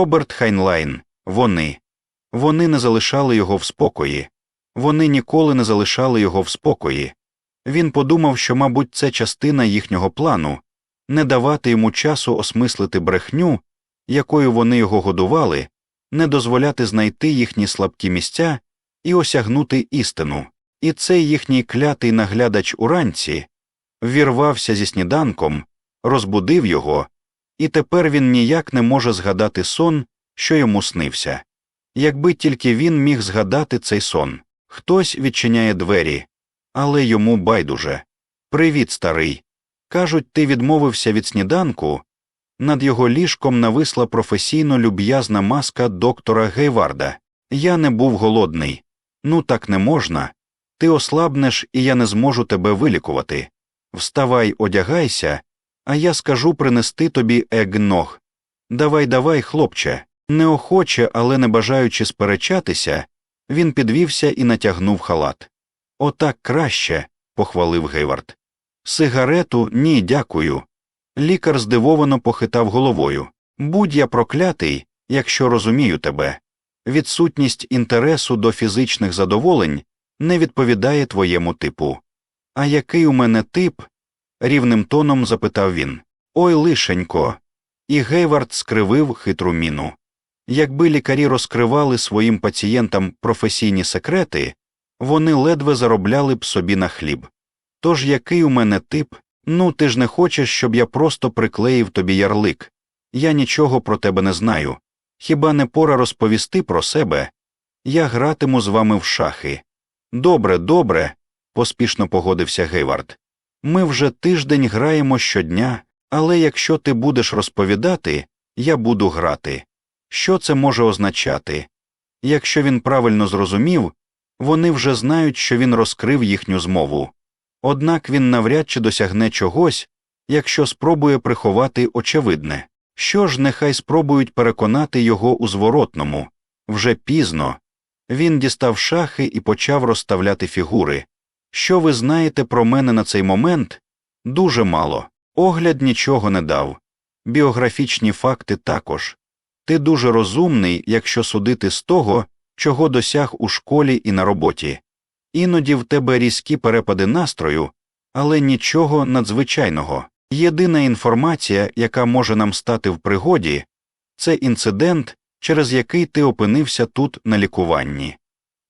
Роберт Хайнлайн, вони. Вони не залишали його в спокої. Вони ніколи не залишали його в спокої. Він подумав, що, мабуть, це частина їхнього плану не давати йому часу осмислити брехню, якою вони його годували, не дозволяти знайти їхні слабкі місця і осягнути істину. І цей їхній клятий наглядач уранці ввірвався зі сніданком, розбудив його, і тепер він ніяк не може згадати сон, що йому снився. Якби тільки він міг згадати цей сон. Хтось відчиняє двері, але йому байдуже. Привіт, старий. Кажуть, ти відмовився від сніданку. Над його ліжком нависла професійно люб'язна маска доктора Гейварда. Я не був голодний. Ну так не можна. Ти ослабнеш, і я не зможу тебе вилікувати. Вставай, одягайся, а я скажу принести тобі егног. Давай, давай, хлопче. Неохоче, але не бажаючи сперечатися, він підвівся і натягнув халат. Отак краще, похвалив Гейвард. Сигарету ні, дякую. Лікар здивовано похитав головою. Будь я проклятий, якщо розумію тебе. Відсутність інтересу до фізичних задоволень не відповідає твоєму типу. А який у мене тип? Рівним тоном запитав він. Ой, лишенько. І Гейвард скривив хитру міну. Якби лікарі розкривали своїм пацієнтам професійні секрети, вони ледве заробляли б собі на хліб. Тож який у мене тип, ну ти ж не хочеш, щоб я просто приклеїв тобі ярлик. Я нічого про тебе не знаю. Хіба не пора розповісти про себе? Я гратиму з вами в шахи. Добре, добре, поспішно погодився Гейвард. Ми вже тиждень граємо щодня, але якщо ти будеш розповідати, я буду грати. Що це може означати? Якщо він правильно зрозумів, вони вже знають, що він розкрив їхню змову. Однак він навряд чи досягне чогось, якщо спробує приховати очевидне. Що ж, нехай спробують переконати його у зворотному вже пізно. Він дістав шахи і почав розставляти фігури. Що ви знаєте про мене на цей момент? Дуже мало. Огляд нічого не дав. Біографічні факти також. Ти дуже розумний, якщо судити з того, чого досяг у школі і на роботі. Іноді в тебе різкі перепади настрою, але нічого надзвичайного. Єдина інформація, яка може нам стати в пригоді, це інцидент, через який ти опинився тут на лікуванні,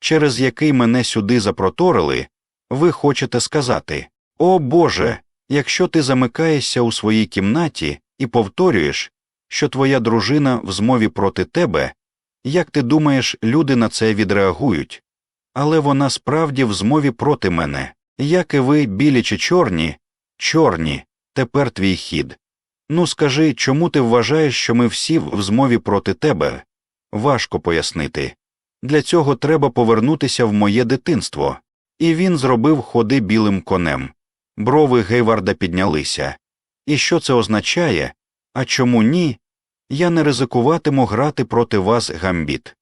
через який мене сюди запроторили, ви хочете сказати О Боже, якщо ти замикаєшся у своїй кімнаті і повторюєш, що твоя дружина в змові проти тебе, як ти думаєш, люди на це відреагують? Але вона справді в змові проти мене, як і ви, білі чи чорні, чорні, тепер твій хід. Ну скажи, чому ти вважаєш, що ми всі в змові проти тебе? Важко пояснити. Для цього треба повернутися в моє дитинство. І він зробив ходи білим конем. Брови Гейварда піднялися. І що це означає? А чому ні? Я не ризикуватиму грати проти вас гамбіт.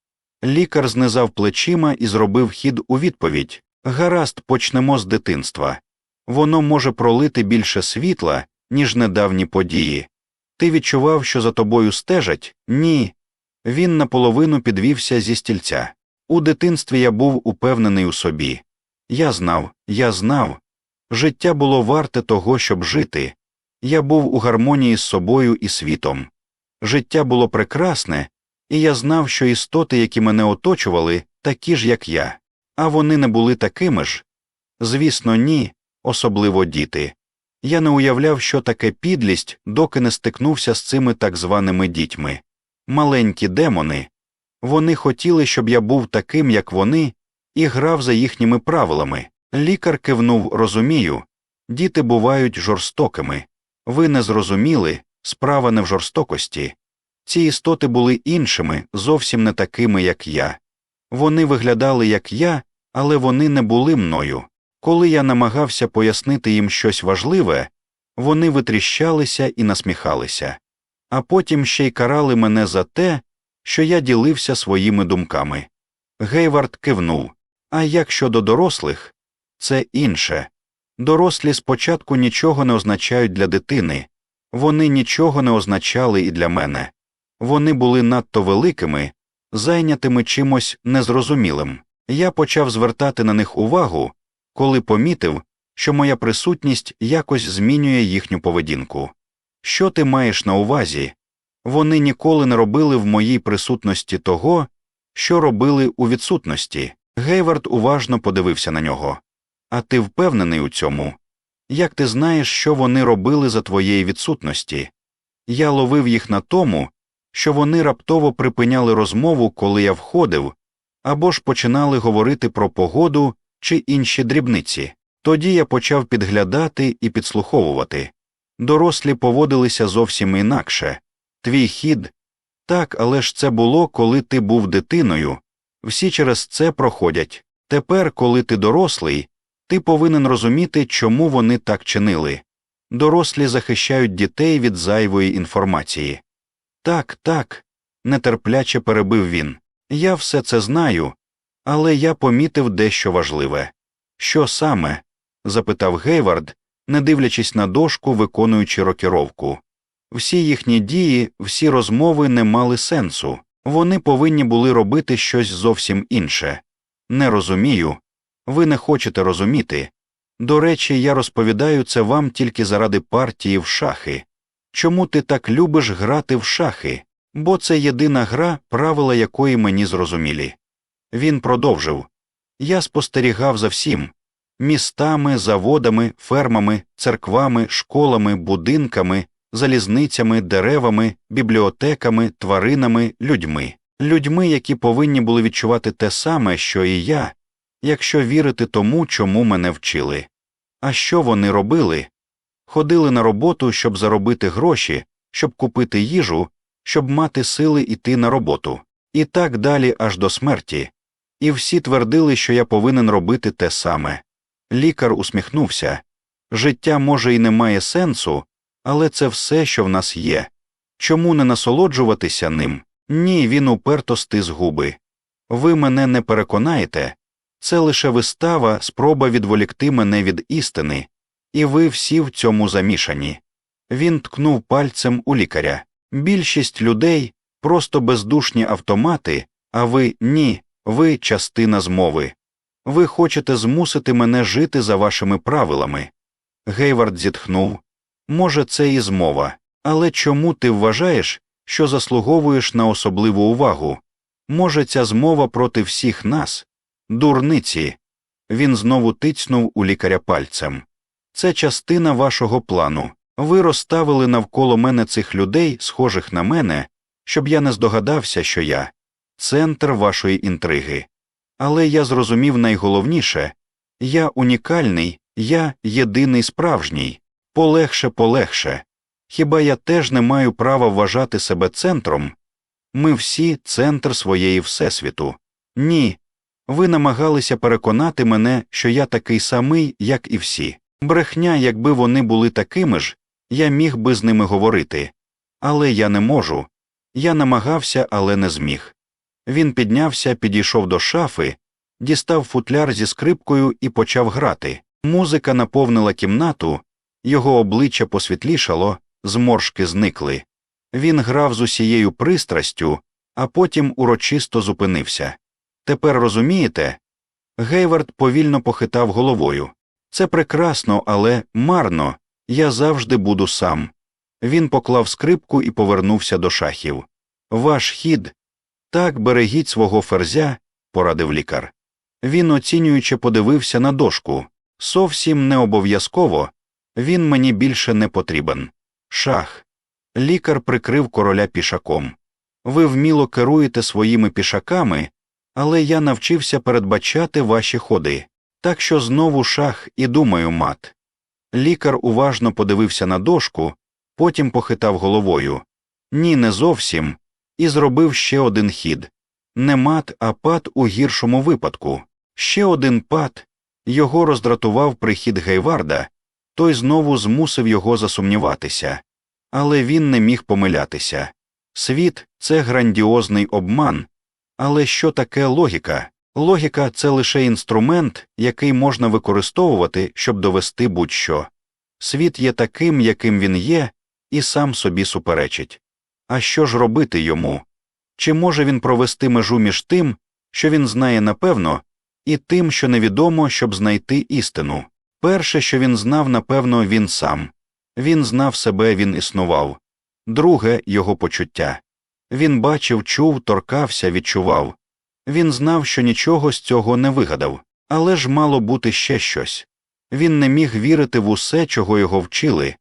Лікар знизав плечима і зробив хід у відповідь Гаразд, почнемо з дитинства. Воно може пролити більше світла, ніж недавні події. Ти відчував, що за тобою стежать? Ні. Він наполовину підвівся зі стільця. У дитинстві я був упевнений у собі. Я знав, я знав. Життя було варте того, щоб жити. Я був у гармонії з собою і світом. Життя було прекрасне, і я знав, що істоти, які мене оточували, такі ж, як я, а вони не були такими ж. Звісно, ні, особливо діти. Я не уявляв, що таке підлість, доки не стикнувся з цими так званими дітьми. Маленькі демони. Вони хотіли, щоб я був таким, як вони, і грав за їхніми правилами. Лікар кивнув розумію діти бувають жорстокими. Ви не зрозуміли, справа не в жорстокості. Ці істоти були іншими, зовсім не такими, як я. Вони виглядали як я, але вони не були мною. Коли я намагався пояснити їм щось важливе, вони витріщалися і насміхалися, а потім ще й карали мене за те, що я ділився своїми думками. Гейвард кивнув. А як щодо дорослих, це інше. Дорослі спочатку нічого не означають для дитини, вони нічого не означали і для мене. Вони були надто великими, зайнятими чимось незрозумілим. Я почав звертати на них увагу, коли помітив, що моя присутність якось змінює їхню поведінку. Що ти маєш на увазі? Вони ніколи не робили в моїй присутності того, що робили у відсутності. Гейвард уважно подивився на нього. А ти впевнений у цьому? Як ти знаєш, що вони робили за твоєї відсутності? Я ловив їх на тому, що вони раптово припиняли розмову, коли я входив, або ж починали говорити про погоду чи інші дрібниці. Тоді я почав підглядати і підслуховувати. Дорослі поводилися зовсім інакше. Твій хід так, але ж це було, коли ти був дитиною. Всі через це проходять. Тепер, коли ти дорослий, ти повинен розуміти, чому вони так чинили. Дорослі захищають дітей від зайвої інформації. Так, так, нетерпляче перебив він. Я все це знаю, але я помітив дещо важливе. Що саме? запитав Гейвард, не дивлячись на дошку, виконуючи рокіровку. Всі їхні дії, всі розмови не мали сенсу, вони повинні були робити щось зовсім інше. Не розумію, ви не хочете розуміти. До речі, я розповідаю це вам тільки заради партії в шахи. Чому ти так любиш грати в шахи? Бо це єдина гра, правила якої мені зрозумілі. Він продовжив Я спостерігав за всім містами, заводами, фермами, церквами, школами, будинками, залізницями, деревами, бібліотеками, тваринами, людьми, людьми, які повинні були відчувати те саме, що і я, якщо вірити тому, чому мене вчили. А що вони робили? Ходили на роботу, щоб заробити гроші, щоб купити їжу, щоб мати сили йти на роботу, і так далі аж до смерті. І всі твердили, що я повинен робити те саме. Лікар усміхнувся життя, може, і не має сенсу, але це все, що в нас є. Чому не насолоджуватися ним? Ні, він уперто стис губи. Ви мене не переконаєте, це лише вистава, спроба відволікти мене від істини, і ви всі в цьому замішані. Він ткнув пальцем у лікаря. Більшість людей просто бездушні автомати, а ви ні, ви частина змови. Ви хочете змусити мене жити за вашими правилами. Гейвард зітхнув. Може, це і змова, але чому ти вважаєш, що заслуговуєш на особливу увагу? Може, ця змова проти всіх нас? Дурниці. Він знову тицнув у лікаря пальцем. Це частина вашого плану. Ви розставили навколо мене цих людей, схожих на мене, щоб я не здогадався, що я центр вашої інтриги. Але я зрозумів найголовніше я унікальний, я єдиний справжній, полегше, полегше. Хіба я теж не маю права вважати себе центром? Ми всі центр своєї Всесвіту. Ні. Ви намагалися переконати мене, що я такий самий, як і всі. Брехня, якби вони були такими ж, я міг би з ними говорити. Але я не можу. Я намагався, але не зміг. Він піднявся, підійшов до шафи, дістав футляр зі скрипкою і почав грати. Музика наповнила кімнату, його обличчя посвітлішало, зморшки зникли. Він грав з усією пристрастю, а потім урочисто зупинився. Тепер розумієте? Гейвард повільно похитав головою. Це прекрасно, але марно, я завжди буду сам. Він поклав скрипку і повернувся до шахів. Ваш хід так берегіть свого ферзя, порадив лікар. Він оцінюючи подивився на дошку. Совсім не обов'язково, він мені більше не потрібен. Шах. Лікар прикрив короля пішаком. Ви вміло керуєте своїми пішаками, але я навчився передбачати ваші ходи. Так що знову шах і думаю, мат. Лікар уважно подивився на дошку, потім похитав головою. Ні, не зовсім, і зробив ще один хід не мат, а пад у гіршому випадку. Ще один пад. Його роздратував прихід Гейварда, той знову змусив його засумніватися. Але він не міг помилятися. Світ це грандіозний обман. Але що таке логіка? Логіка це лише інструмент, який можна використовувати, щоб довести будь-що. Світ є таким, яким він є, і сам собі суперечить. А що ж робити йому? Чи може він провести межу між тим, що він знає напевно, і тим, що невідомо, щоб знайти істину? Перше, що він знав, напевно, він сам. Він знав себе, він існував. Друге його почуття. Він бачив, чув, торкався, відчував. Він знав, що нічого з цього не вигадав, але ж мало бути ще щось. Він не міг вірити в усе, чого його вчили.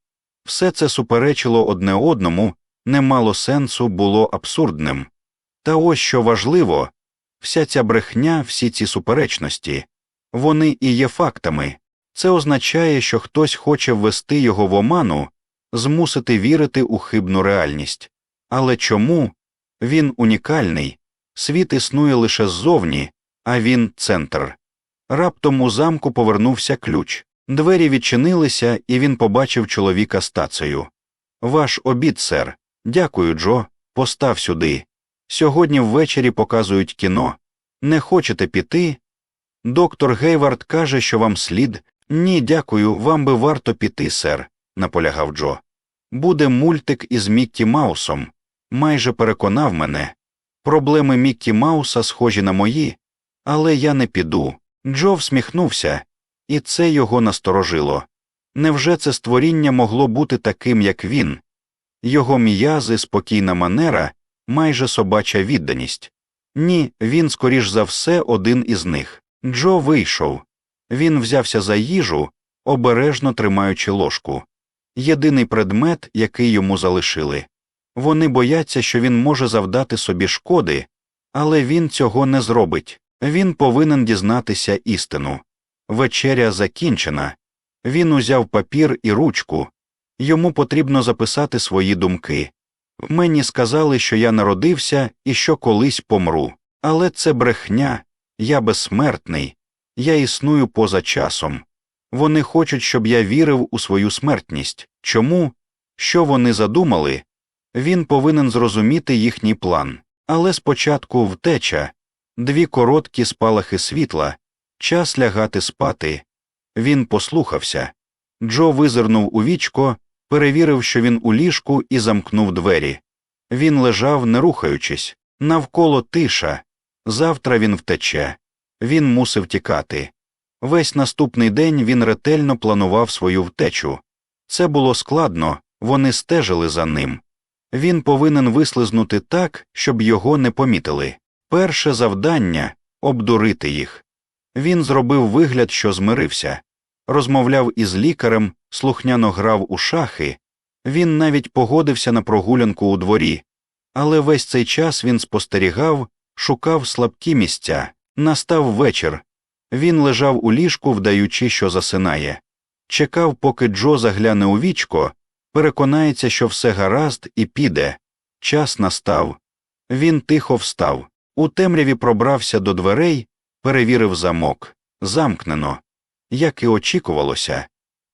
Все це суперечило одне одному, не мало сенсу, було абсурдним. Та ось що важливо вся ця брехня, всі ці суперечності, вони і є фактами. Це означає, що хтось хоче ввести його в оману, змусити вірити у хибну реальність. Але чому? Він унікальний, світ існує лише ззовні, а він центр. Раптом у замку повернувся ключ. Двері відчинилися, і він побачив чоловіка з тацею. Ваш обід, сер. Дякую, Джо. Постав сюди. Сьогодні ввечері показують кіно. Не хочете піти? Доктор Гейвард каже, що вам слід. Ні, дякую, вам би варто піти, сер, наполягав Джо. Буде мультик із Міккі Маусом. Майже переконав мене. Проблеми Міккі Мауса схожі на мої, але я не піду. Джо всміхнувся, і це його насторожило. Невже це створіння могло бути таким, як він? Його м'язи, спокійна манера, майже собача відданість. Ні, він, скоріш за все, один із них. Джо вийшов. Він взявся за їжу, обережно тримаючи ложку. Єдиний предмет, який йому залишили. Вони бояться, що він може завдати собі шкоди, але він цього не зробить. Він повинен дізнатися істину. Вечеря закінчена. Він узяв папір і ручку. Йому потрібно записати свої думки. Мені сказали, що я народився і що колись помру. Але це брехня, я безсмертний, я існую поза часом. Вони хочуть, щоб я вірив у свою смертність. Чому? Що вони задумали? Він повинен зрозуміти їхній план. Але спочатку втеча, дві короткі спалахи світла, час лягати спати. Він послухався. Джо визирнув у вічко, перевірив, що він у ліжку, і замкнув двері. Він лежав, не рухаючись, навколо тиша. Завтра він втече. Він мусив тікати. Весь наступний день він ретельно планував свою втечу. Це було складно, вони стежили за ним. Він повинен вислизнути так, щоб його не помітили. Перше завдання обдурити їх. Він зробив вигляд, що змирився, розмовляв із лікарем, слухняно грав у шахи, він навіть погодився на прогулянку у дворі, але весь цей час він спостерігав, шукав слабкі місця. Настав вечір. Він лежав у ліжку, вдаючи, що засинає. Чекав, поки Джо загляне у вічко, переконається, що все гаразд, і піде. Час настав. Він тихо встав. У темряві пробрався до дверей, перевірив замок. Замкнено. Як і очікувалося.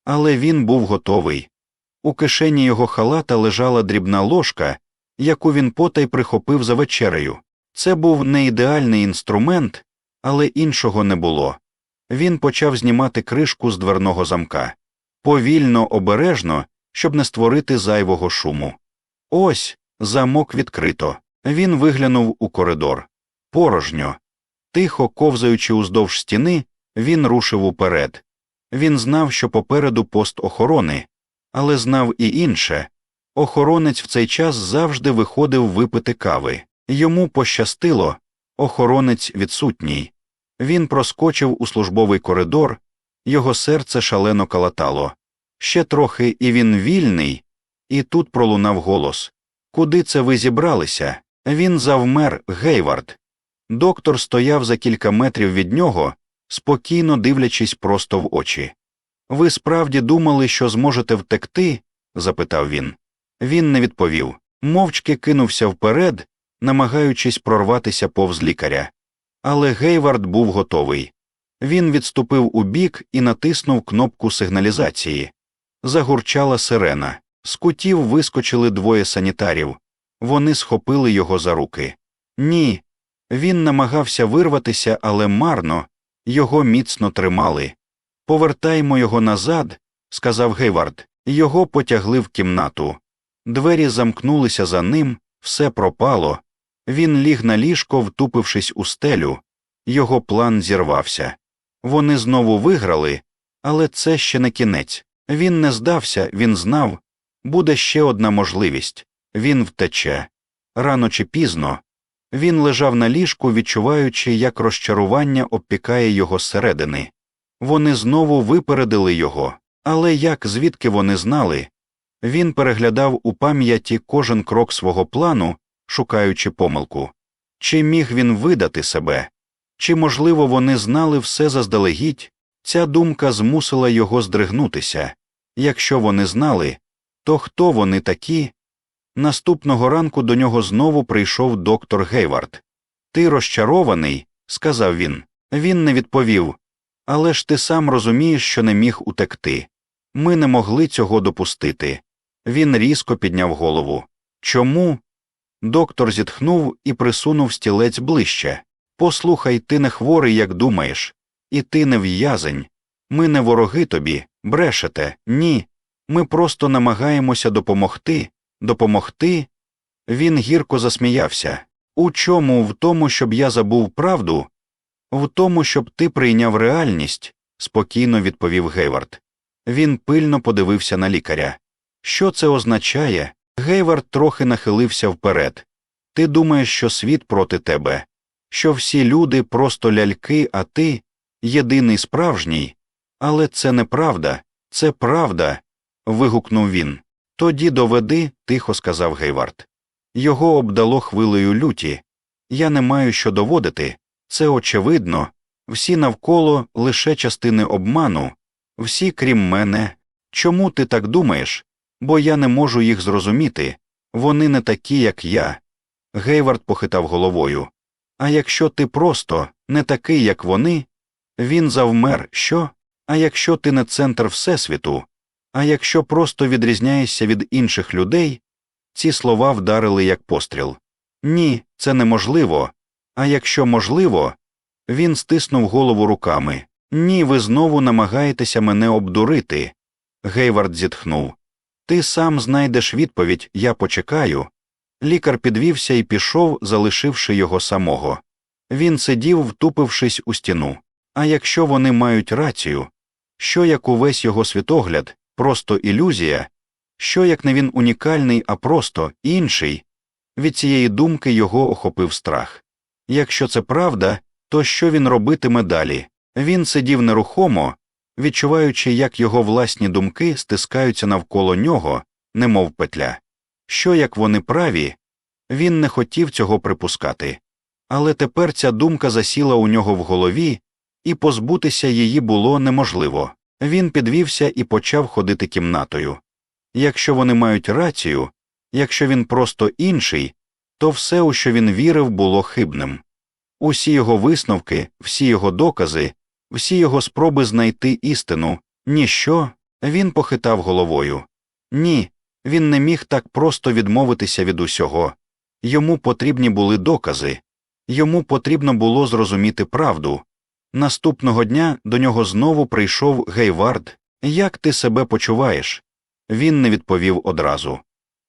Але він був готовий. У кишені його халата лежала дрібна ложка, яку він потай прихопив за вечерею. Це був не ідеальний інструмент, але іншого не було. Він почав знімати кришку з дверного замка повільно, обережно, щоб не створити зайвого шуму. Ось замок відкрито. Він виглянув у коридор. Порожньо. Тихо ковзаючи уздовж стіни, він рушив уперед. Він знав, що попереду пост охорони, але знав і інше охоронець в цей час завжди виходив випити кави. Йому пощастило, охоронець відсутній. Він проскочив у службовий коридор, його серце шалено калатало. Ще трохи, і він вільний, і тут пролунав голос Куди це ви зібралися? Він завмер Гейвард. Доктор стояв за кілька метрів від нього, спокійно дивлячись просто в очі. Ви справді думали, що зможете втекти? запитав він. Він не відповів. Мовчки кинувся вперед, намагаючись прорватися повз лікаря. Але Гейвард був готовий. Він відступив у бік і натиснув кнопку сигналізації. Загурчала сирена. З кутів вискочили двоє санітарів. Вони схопили його за руки. Ні. Він намагався вирватися, але марно, його міцно тримали. Повертаймо його назад, сказав Гейвард. Його потягли в кімнату. Двері замкнулися за ним, все пропало. Він ліг на ліжко, втупившись у стелю. Його план зірвався. Вони знову виграли, але це ще не кінець. Він не здався, він знав буде ще одна можливість він втече. Рано чи пізно. Він лежав на ліжку, відчуваючи, як розчарування обпікає його зсередини. Вони знову випередили його, але як звідки вони знали? Він переглядав у пам'яті кожен крок свого плану, шукаючи помилку. Чи міг він видати себе? Чи, можливо, вони знали все заздалегідь? Ця думка змусила його здригнутися. Якщо вони знали, то хто вони такі? Наступного ранку до нього знову прийшов доктор Гейвард. Ти розчарований, сказав він. Він не відповів. Але ж ти сам розумієш, що не міг утекти. Ми не могли цього допустити. Він різко підняв голову. Чому? Доктор зітхнув і присунув стілець ближче. Послухай, ти не хворий, як думаєш, і ти не в'язень. Ми не вороги тобі, брешете, ні. Ми просто намагаємося допомогти, допомогти. Він гірко засміявся. У чому? В тому, щоб я забув правду? В тому, щоб ти прийняв реальність, спокійно відповів Гейвард. Він пильно подивився на лікаря. Що це означає? Гейвард трохи нахилився вперед. Ти думаєш, що світ проти тебе, що всі люди просто ляльки, а ти єдиний справжній. Але це неправда, це правда. вигукнув він. Тоді доведи, тихо сказав Гейвард. Його обдало хвилею люті. Я не маю що доводити. Це очевидно, всі навколо лише частини обману, всі крім мене. Чому ти так думаєш? Бо я не можу їх зрозуміти. Вони не такі, як я. Гейвард похитав головою. А якщо ти просто не такий, як вони, він завмер, що? А якщо ти не центр Всесвіту, а якщо просто відрізняєшся від інших людей, ці слова вдарили як постріл. Ні, це неможливо. А якщо можливо, він стиснув голову руками. Ні, ви знову намагаєтеся мене обдурити. Гейвард зітхнув. Ти сам знайдеш відповідь, я почекаю. Лікар підвівся і пішов, залишивши його самого. Він сидів, втупившись у стіну. А якщо вони мають рацію, що як увесь його світогляд, просто ілюзія, що як не він унікальний, а просто інший, від цієї думки його охопив страх. Якщо це правда, то що він робитиме далі? Він сидів нерухомо, відчуваючи, як його власні думки стискаються навколо нього, немов петля. Що як вони праві, він не хотів цього припускати. Але тепер ця думка засіла у нього в голові, і позбутися її було неможливо. Він підвівся і почав ходити кімнатою. Якщо вони мають рацію, якщо він просто інший, то все, у що він вірив, було хибним. Усі його висновки, всі його докази, всі його спроби знайти істину, ніщо, він похитав головою. Ні, він не міг так просто відмовитися від усього. Йому потрібні були докази, йому потрібно було зрозуміти правду. Наступного дня до нього знову прийшов Гейвард. Як ти себе почуваєш? Він не відповів одразу.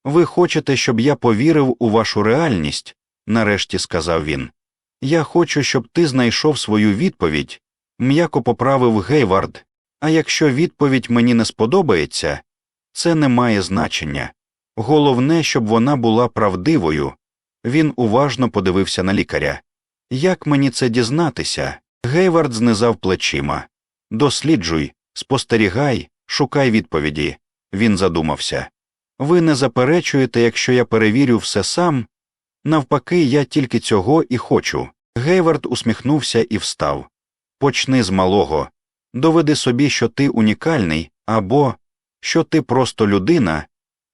Ви хочете, щоб я повірив у вашу реальність? нарешті сказав він. Я хочу, щоб ти знайшов свою відповідь, м'яко поправив Гейвард. А якщо відповідь мені не сподобається, це не має значення. Головне, щоб вона була правдивою. Він уважно подивився на лікаря. Як мені це дізнатися? Гейвард знизав плечима. Досліджуй, спостерігай, шукай відповіді. Він задумався. Ви не заперечуєте, якщо я перевірю все сам. Навпаки, я тільки цього і хочу. Гейвард усміхнувся і встав. Почни з малого. Доведи собі, що ти унікальний, або що ти просто людина.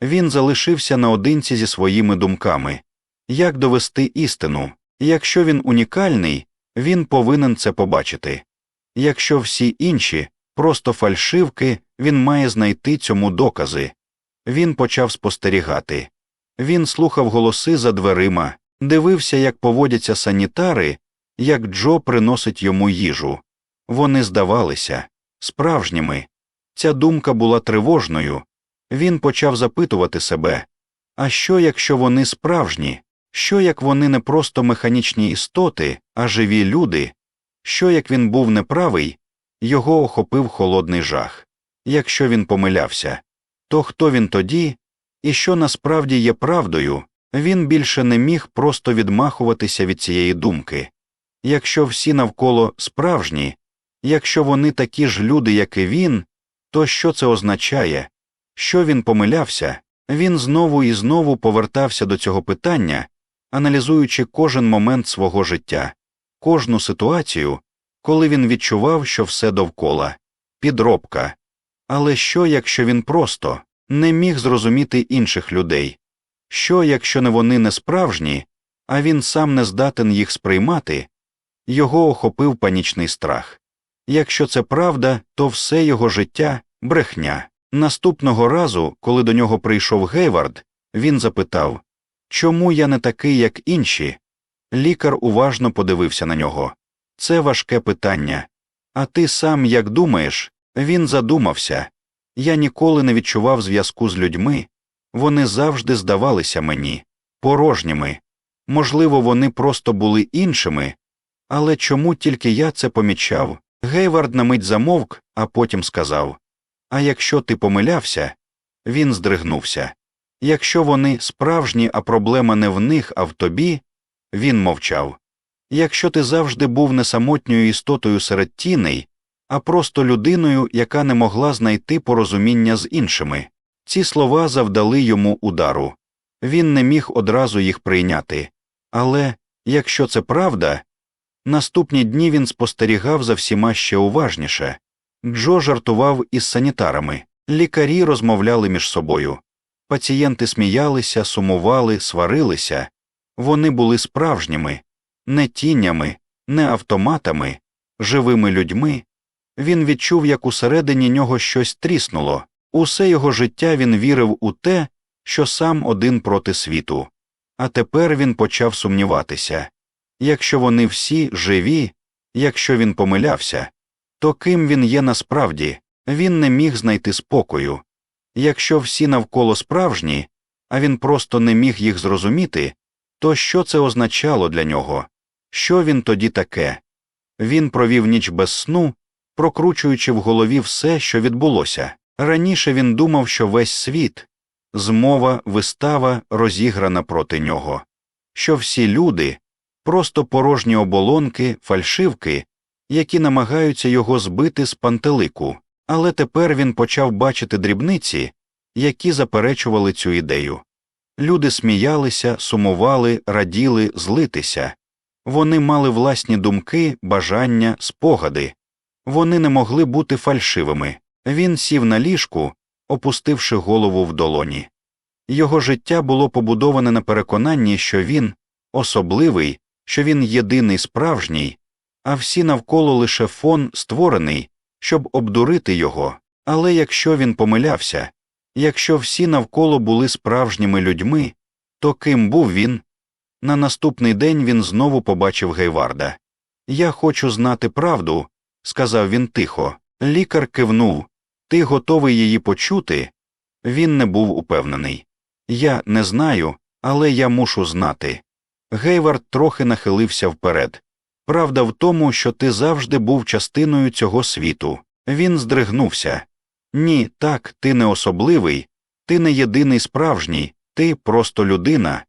Він залишився наодинці зі своїми думками. Як довести істину? Якщо він унікальний, він повинен це побачити. Якщо всі інші просто фальшивки, він має знайти цьому докази. Він почав спостерігати. Він слухав голоси за дверима, дивився, як поводяться санітари, як Джо приносить йому їжу. Вони здавалися справжніми. Ця думка була тривожною. Він почав запитувати себе А що, якщо вони справжні? Що як вони не просто механічні істоти, а живі люди? Що як він був неправий, його охопив холодний жах. Якщо він помилявся, то хто він тоді, і що насправді є правдою, він більше не міг просто відмахуватися від цієї думки. Якщо всі навколо справжні, якщо вони такі ж люди, як і він, то що це означає? Що він помилявся? Він знову і знову повертався до цього питання, аналізуючи кожен момент свого життя, кожну ситуацію, коли він відчував, що все довкола підробка. Але що, якщо він просто не міг зрозуміти інших людей? Що, якщо не вони не справжні, а він сам не здатен їх сприймати? Його охопив панічний страх. Якщо це правда, то все його життя брехня. Наступного разу, коли до нього прийшов Гейвард, він запитав Чому я не такий, як інші? Лікар уважно подивився на нього. Це важке питання. А ти сам як думаєш? Він задумався. Я ніколи не відчував зв'язку з людьми, вони завжди здавалися мені порожніми. Можливо, вони просто були іншими, але чому тільки я це помічав? Гейвард на мить замовк, а потім сказав А якщо ти помилявся, він здригнувся. Якщо вони справжні, а проблема не в них, а в тобі, він мовчав. Якщо ти завжди був не самотньою істотою серед тіней, а просто людиною, яка не могла знайти порозуміння з іншими, ці слова завдали йому удару. Він не міг одразу їх прийняти. Але якщо це правда, наступні дні він спостерігав за всіма ще уважніше. Джо жартував із санітарами, лікарі розмовляли між собою. Пацієнти сміялися, сумували, сварилися, вони були справжніми, не тінями, не автоматами, живими людьми. Він відчув, як усередині нього щось тріснуло, усе його життя він вірив у те, що сам один проти світу. А тепер він почав сумніватися якщо вони всі живі, якщо він помилявся, то ким він є насправді, він не міг знайти спокою. Якщо всі навколо справжні, а він просто не міг їх зрозуміти, то що це означало для нього? Що він тоді таке? Він провів ніч без сну, прокручуючи в голові все, що відбулося. Раніше він думав, що весь світ, змова, вистава розіграна проти нього, що всі люди просто порожні оболонки, фальшивки, які намагаються його збити з пантелику, але тепер він почав бачити дрібниці, які заперечували цю ідею. Люди сміялися, сумували, раділи, злитися. Вони мали власні думки, бажання, спогади. Вони не могли бути фальшивими. Він сів на ліжку, опустивши голову в долоні. Його життя було побудоване на переконанні, що він особливий, що він єдиний справжній, а всі навколо лише фон створений, щоб обдурити його. Але якщо він помилявся, якщо всі навколо були справжніми людьми, то ким був він? На наступний день він знову побачив Гейварда. Я хочу знати правду, сказав він тихо. Лікар кивнув. Ти готовий її почути? Він не був упевнений. Я не знаю, але я мушу знати. Гейвард трохи нахилився вперед. Правда в тому, що ти завжди був частиною цього світу. Він здригнувся. Ні, так, ти не особливий, ти не єдиний справжній, ти просто людина.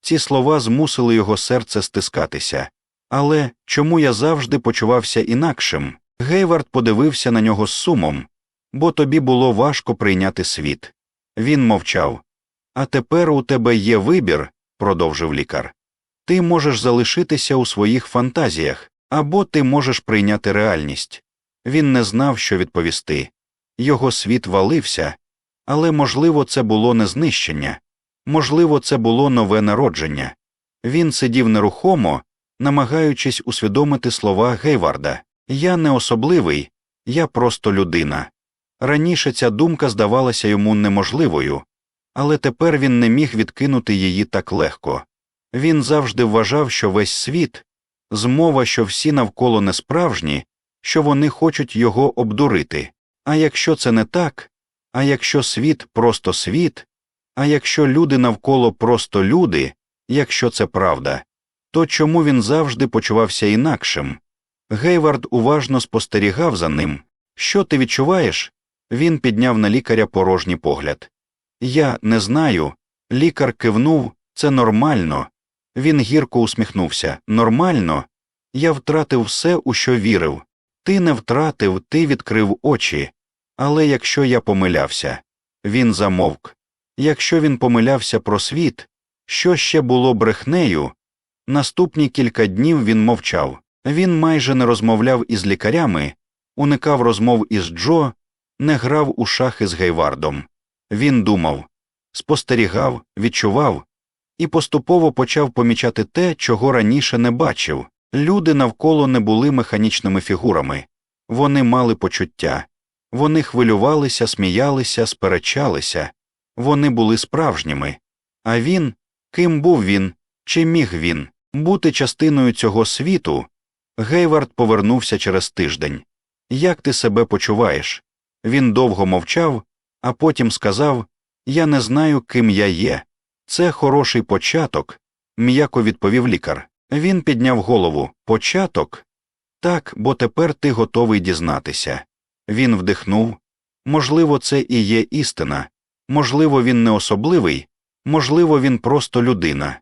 Ці слова змусили його серце стискатися. Але чому я завжди почувався інакшим? Гейвард подивився на нього з сумом, бо тобі було важко прийняти світ. Він мовчав. А тепер у тебе є вибір, продовжив лікар. Ти можеш залишитися у своїх фантазіях, або ти можеш прийняти реальність. Він не знав, що відповісти. Його світ валився, але, можливо, це було не знищення, можливо, це було нове народження. Він сидів нерухомо, намагаючись усвідомити слова Гейварда Я не особливий, я просто людина. Раніше ця думка здавалася йому неможливою, але тепер він не міг відкинути її так легко. Він завжди вважав, що весь світ змова, що всі навколо несправжні, що вони хочуть його обдурити. А якщо це не так, а якщо світ просто світ, А якщо люди навколо просто люди, якщо це правда, то чому він завжди почувався інакшим? Гейвард уважно спостерігав за ним. Що ти відчуваєш? Він підняв на лікаря порожній погляд. Я не знаю. Лікар кивнув це нормально. Він гірко усміхнувся. Нормально. Я втратив все, у що вірив. Ти не втратив, ти відкрив очі. Але якщо я помилявся, він замовк. Якщо він помилявся про світ, що ще було брехнею, наступні кілька днів він мовчав. Він майже не розмовляв із лікарями, уникав розмов із Джо, не грав у шахи з Гейвардом. Він думав, спостерігав, відчував і поступово почав помічати те, чого раніше не бачив. Люди навколо не були механічними фігурами, вони мали почуття, вони хвилювалися, сміялися, сперечалися, вони були справжніми. А він, ким був він, чи міг він бути частиною цього світу? Гейвард повернувся через тиждень. Як ти себе почуваєш? Він довго мовчав, а потім сказав Я не знаю, ким я є. Це хороший початок, м'яко відповів лікар. Він підняв голову. Початок? Так, бо тепер ти готовий дізнатися. Він вдихнув. Можливо, це і є істина. Можливо, він не особливий, можливо, він просто людина.